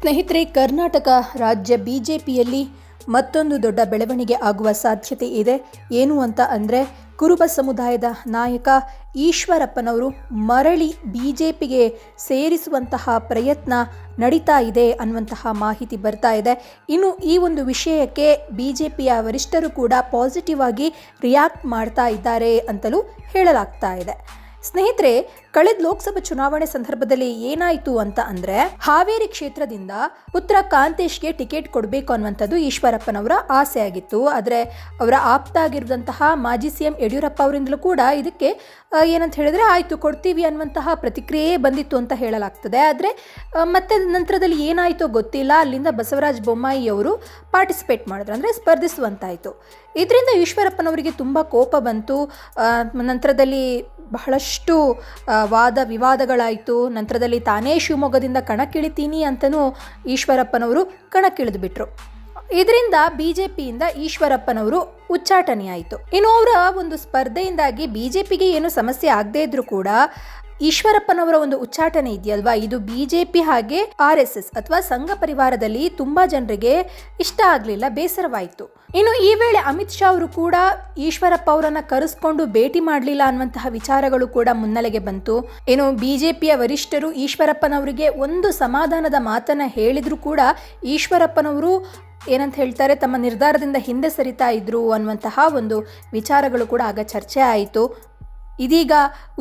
ಸ್ನೇಹಿತರೆ, ಕರ್ನಾಟಕ ರಾಜ್ಯ ಬಿಜೆಪಿಯಲ್ಲಿ ಮತ್ತೊಂದು ದೊಡ್ಡ ಬೆಳವಣಿಗೆ ಆಗುವ ಸಾಧ್ಯತೆ ಇದೆ. ಏನು ಅಂತ ಅಂದರೆ, ಕುರುಬ ಸಮುದಾಯದ ನಾಯಕ ಈಶ್ವರಪ್ಪನವರು ಮರಳಿ ಬಿಜೆಪಿಗೆ ಸೇರಿಸುವಂತಹ ಪ್ರಯತ್ನ ನಡೀತಾ ಇದೆ ಅನ್ನುವಂತಹ ಮಾಹಿತಿ ಬರ್ತಾ ಇದೆ. ಇನ್ನು ಈ ಒಂದು ವಿಷಯಕ್ಕೆ ಬಿಜೆಪಿಯ ವರಿಷ್ಠರು ಕೂಡ ಪಾಸಿಟಿವ್ ಆಗಿ ರಿಯಾಕ್ಟ್ ಮಾಡ್ತಾ ಇದ್ದಾರೆ ಅಂತಲೂ ಹೇಳಲಾಗ್ತಾ ಇದೆ. ಸ್ನೇಹಿತರೆ, ಕಳೆದ ಲೋಕಸಭಾ ಚುನಾವಣೆ ಸಂದರ್ಭದಲ್ಲಿ ಏನಾಯಿತು ಅಂತ ಅಂದ್ರೆ, ಹಾವೇರಿ ಕ್ಷೇತ್ರದಿಂದ ಪುತ್ರ ಕಾಂತೇಶ್ಗೆ ಟಿಕೆಟ್ ಕೊಡಬೇಕು ಅನ್ನುವಂಥದ್ದು ಈಶ್ವರಪ್ಪನವರ ಆಸೆ ಆಗಿತ್ತು ಆದರೆ, ಅವರ ಆಪ್ತ ಆಗಿರುವಂತಹ ಮಾಜಿ ಸಿ ಎಂ ಯಡಿಯೂರಪ್ಪ ಅವರಿಂದಲೂ ಕೂಡ ಇದಕ್ಕೆ ಏನಂತ ಹೇಳಿದ್ರೆ ಆಯಿತು, ಕೊಡ್ತೀವಿ ಅನ್ನುವಂತಹ ಪ್ರತಿಕ್ರಿಯೆ ಬಂದಿತ್ತು ಅಂತ ಹೇಳಲಾಗ್ತದೆ. ಆದರೆ ಮತ್ತೆ ನಂತರದಲ್ಲಿ ಏನಾಯಿತೋ ಗೊತ್ತಿಲ್ಲ. ಅಲ್ಲಿಂದ ಬಸವರಾಜ ಬೊಮ್ಮಾಯಿ ಅವರು ಪಾರ್ಟಿಸಿಪೇಟ್ ಮಾಡಿದ್ರು, ಅಂದರೆ ಸ್ಪರ್ಧಿಸುವಂತಾಯಿತು. ಇದರಿಂದ ಈಶ್ವರಪ್ಪನವರಿಗೆ ತುಂಬ ಕೋಪ ಬಂತು. ನಂತರದಲ್ಲಿ ಬಹಳಷ್ಟು ಆ, ವಾದ ವಿವಾದಗಳಾಯಿತು. ನಂತರದಲ್ಲಿ ತಾನೇ ಶಿವಮೊಗ್ಗದಿಂದ ಕಣಕ್ಕಿಳಿತೀನಿ ಅಂತಲೂ ಈಶ್ವರಪ್ಪನವರು ಕಣಕ್ಕಿಳಿದು ಬಿಟ್ರು. ಇದರಿಂದ ಬಿಜೆಪಿಯಿಂದ ಈಶ್ವರಪ್ಪನವರು ಉಚ್ಚಾಟನೆಯಾಯಿತು. ಇನ್ನು ಅವರ ಒಂದು ಸ್ಪರ್ಧೆಯಿಂದಾಗಿ ಬಿಜೆಪಿಗೆ ಏನು ಸಮಸ್ಯೆ ಆಗದೇ ಇದ್ರೂ ಕೂಡ ಈಶ್ವರಪ್ಪನವರ ಒಂದು ಉಚ್ಚಾಟನೆ ಇದೆಯಲ್ವಾ? ಇದು ಬಿಜೆಪಿ ಹಾಗೆ ಆರ್ ಎಸ್ ಎಸ್ ಅಥವಾ ಸಂಘ ಪರಿವಾರದಲ್ಲಿ ತುಂಬಾ ಜನರಿಗೆ ಇಷ್ಟ ಆಗಲಿಲ್ಲ, ಬೇಸರವಾಯಿತು. ಇನ್ನು ಈ ವೇಳೆ ಅಮಿತ್ ಶಾ ಅವರು ಕೂಡ ಈಶ್ವರಪ್ಪ ಅವರನ್ನ ಕರೆಸ್ಕೊಂಡು ಭೇಟಿ ಮಾಡಲಿಲ್ಲ ಅನ್ನುವಂತಹ ವಿಚಾರಗಳು ಕೂಡ ಮುನ್ನೆಲೆಗೆ ಬಂತು. ಏನು ಬಿಜೆಪಿಯ ವರಿಷ್ಠರು ಈಶ್ವರಪ್ಪನವರಿಗೆ ಒಂದು ಸಮಾಧಾನದ ಮಾತನ್ನ ಹೇಳಿದ್ರು ಕೂಡ ಈಶ್ವರಪ್ಪನವರು ಏನಂತ ಹೇಳ್ತಾರೆ, ತಮ್ಮ ನಿರ್ಧಾರದಿಂದ ಹಿಂದೆ ಸರಿತಾ ಇದ್ರು ಅನ್ನುವಂತಹ ಒಂದು ವಿಚಾರಗಳು ಕೂಡ ಆಗ ಚರ್ಚೆ ಆಯಿತು. ಇದೀಗ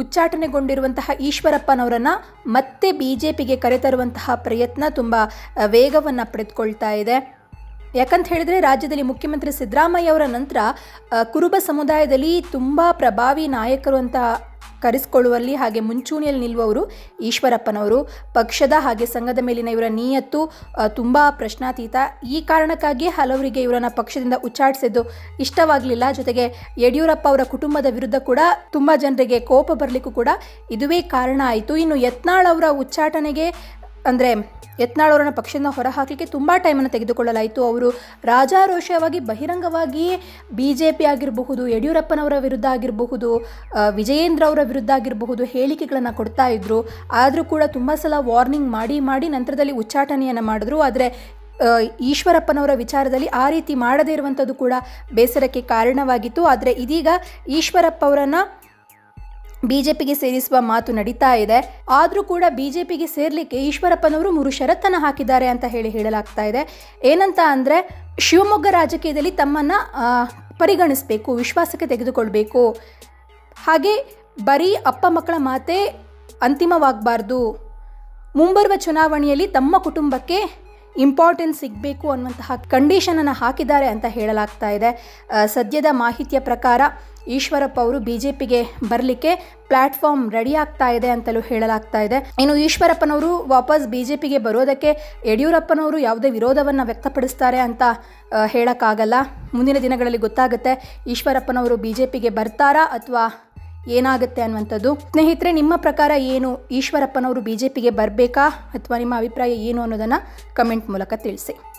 ಉಚ್ಚಾಟನೆಗೊಂಡಿರುವಂತಹ ಈಶ್ವರಪ್ಪನವರನ್ನು ಮತ್ತೆ ಬಿ ಜೆ ಪಿಗೆ ಕರೆತರುವಂತಹ ಪ್ರಯತ್ನ ತುಂಬ ವೇಗವನ್ನು ಪಡೆದುಕೊಳ್ತಾ ಇದೆ. ಯಾಕಂತ ಹೇಳಿದರೆ, ರಾಜ್ಯದಲ್ಲಿ ಮುಖ್ಯಮಂತ್ರಿ ಸಿದ್ದರಾಮಯ್ಯ ಅವರ ನಂತರ ಕುರುಬ ಸಮುದಾಯದಲ್ಲಿ ತುಂಬ ಪ್ರಭಾವಿ ನಾಯಕರು ಅಂತ ಕರೆಸಿಕೊಳ್ಳುವಲ್ಲಿ ಹಾಗೆ ಮುಂಚೂಣಿಯಲ್ಲಿ ನಿಲ್ಲುವವರು ಈಶ್ವರಪ್ಪನವರು, ಪಕ್ಷದ ಹಾಗೆ ಸಂಘದ ಮೇಲಿನ ಇವರ ನಿಯತ್ತು ತುಂಬ ಪ್ರಶ್ನಾತೀತ. ಈ ಕಾರಣಕ್ಕಾಗಿ ಹಲವರಿಗೆ ಇವರನ್ನು ಪಕ್ಷದಿಂದ ಉಚ್ಚಾಟಿಸಿದ್ದು ಇಷ್ಟವಾಗಲಿಲ್ಲ. ಜೊತೆಗೆ ಯಡಿಯೂರಪ್ಪ ಅವರ ಕುಟುಂಬದ ವಿರುದ್ಧ ಕೂಡ ತುಂಬ ಜನರಿಗೆ ಕೋಪ ಬರಲಿಕ್ಕೂ ಕೂಡ ಇದುವೇ ಕಾರಣ ಆಯಿತು. ಇನ್ನು ಯತ್ನಾಳ್ ಅವರ ಉಚ್ಚಾಟನೆಗೆ ಅಂದರೆ ಯತ್ನಾಳ್ ಅವರನ್ನ ಪಕ್ಷದಿಂದ ಹೊರಹಾಕಲಿಕ್ಕೆ ತುಂಬ ಟೈಮನ್ನು ತೆಗೆದುಕೊಳ್ಳಲಾಯಿತು. ಅವರು ರಾಜಾರೋಷವಾಗಿ ಬಹಿರಂಗವಾಗಿಯೇ ಬಿ ಜೆ ಪಿ ಆಗಿರಬಹುದು, ಯಡಿಯೂರಪ್ಪನವರ ವಿರುದ್ಧ ಆಗಿರಬಹುದು ವಿಜಯೇಂದ್ರ ಅವರ ವಿರುದ್ಧ ಆಗಿರಬಹುದು ಹೇಳಿಕೆಗಳನ್ನು ಕೊಡ್ತಾ ಇದ್ದರು ಆದರೂ ಕೂಡ ತುಂಬ ಸಲ ವಾರ್ನಿಂಗ್ ಮಾಡಿ ಮಾಡಿ ನಂತರದಲ್ಲಿ ಉಚ್ಚಾಟನೆಯನ್ನು ಮಾಡಿದ್ರು. ಆದರೆ ಈಶ್ವರಪ್ಪನವರ ವಿಚಾರದಲ್ಲಿ ಆ ರೀತಿ ಮಾಡದೇ ಇರುವಂಥದ್ದು ಕೂಡ ಬೇಸರಕ್ಕೆ ಕಾರಣವಾಗಿತ್ತು. ಆದರೆ ಇದೀಗ ಈಶ್ವರಪ್ಪ ಅವರನ್ನು ಬಿಜೆಪಿಗೆ ಸೇರಿಸುವ ಮಾತು ನಡೀತಾ ಇದೆ. ಆದರೂ ಕೂಡ ಬಿಜೆಪಿಗೆ ಸೇರ್ಲಿಕ್ಕೆ ಈಶ್ವರಪ್ಪನವರು ಮೂರು ಷರತ್ತನ್ನು ಹಾಕಿದ್ದಾರೆ ಅಂತ ಹೇಳಿ ಹೇಳಲಾಗ್ತಾ ಇದೆ. ಏನಂತ ಅಂದರೆ ಶಿವಮೊಗ್ಗ ರಾಜಕೀಯದಲ್ಲಿ ತಮ್ಮನ್ನು ಪರಿಗಣಿಸಬೇಕು, ವಿಶ್ವಾಸಕ್ಕೆ ತೆಗೆದುಕೊಳ್ಬೇಕು. ಹಾಗೆ ಬರೀ ಅಪ್ಪ ಮಕ್ಕಳ ಮಾತೇ ಅಂತಿಮವಾಗಬಾರ್ದು. ಮುಂಬರುವ ಚುನಾವಣೆಯಲ್ಲಿ ತಮ್ಮ ಕುಟುಂಬಕ್ಕೆ ಇಂಪಾರ್ಟೆನ್ಸ್ ಸಿಗಬೇಕು ಅನ್ನುವಂತಹ ಕಂಡೀಷನನ್ನು ಹಾಕಿದ್ದಾರೆ ಅಂತ ಹೇಳಲಾಗ್ತಾ ಇದೆ. ಸದ್ಯದ ಮಾಹಿತಿಯ ಪ್ರಕಾರ ಈಶ್ವರಪ್ಪ ಅವರು ಬಿ ಜೆ ಪಿಗೆ ಬರಲಿಕ್ಕೆ ಪ್ಲಾಟ್ಫಾರ್ಮ್ ರೆಡಿ ಆಗ್ತಾ ಇದೆ ಅಂತಲೂ ಹೇಳಲಾಗ್ತಾ ಇದೆ. ಇನ್ನು ಈಶ್ವರಪ್ಪನವರು ವಾಪಸ್ ಬಿ ಜೆ ಪಿಗೆ ಬರೋದಕ್ಕೆ ಯಡಿಯೂರಪ್ಪನವರು ಯಾವುದೇ ವಿರೋಧವನ್ನು ವ್ಯಕ್ತಪಡಿಸ್ತಾರೆ ಅಂತ ಹೇಳೋಕ್ಕಾಗಲ್ಲ. ಮುಂದಿನ ದಿನಗಳಲ್ಲಿ ಗೊತ್ತಾಗುತ್ತೆ ಈಶ್ವರಪ್ಪನವರು ಬಿ ಜೆ ಪಿಗೆ ಬರ್ತಾರಾ ಅಥವಾ ಏನಾಗುತ್ತೆ ಅನ್ನುವಂಥದ್ದು. ಸ್ನೇಹಿತರೆ, ನಿಮ್ಮ ಪ್ರಕಾರ ಏನು? ಈಶ್ವರಪ್ಪನವರು ಬಿ ಜೆ ಪಿಗೆ ಬರಬೇಕಾ? ಅಥವಾ ನಿಮ್ಮ ಅಭಿಪ್ರಾಯ ಏನು ಅನ್ನೋದನ್ನು ಕಮೆಂಟ್ ಮೂಲಕ ತಿಳಿಸಿ.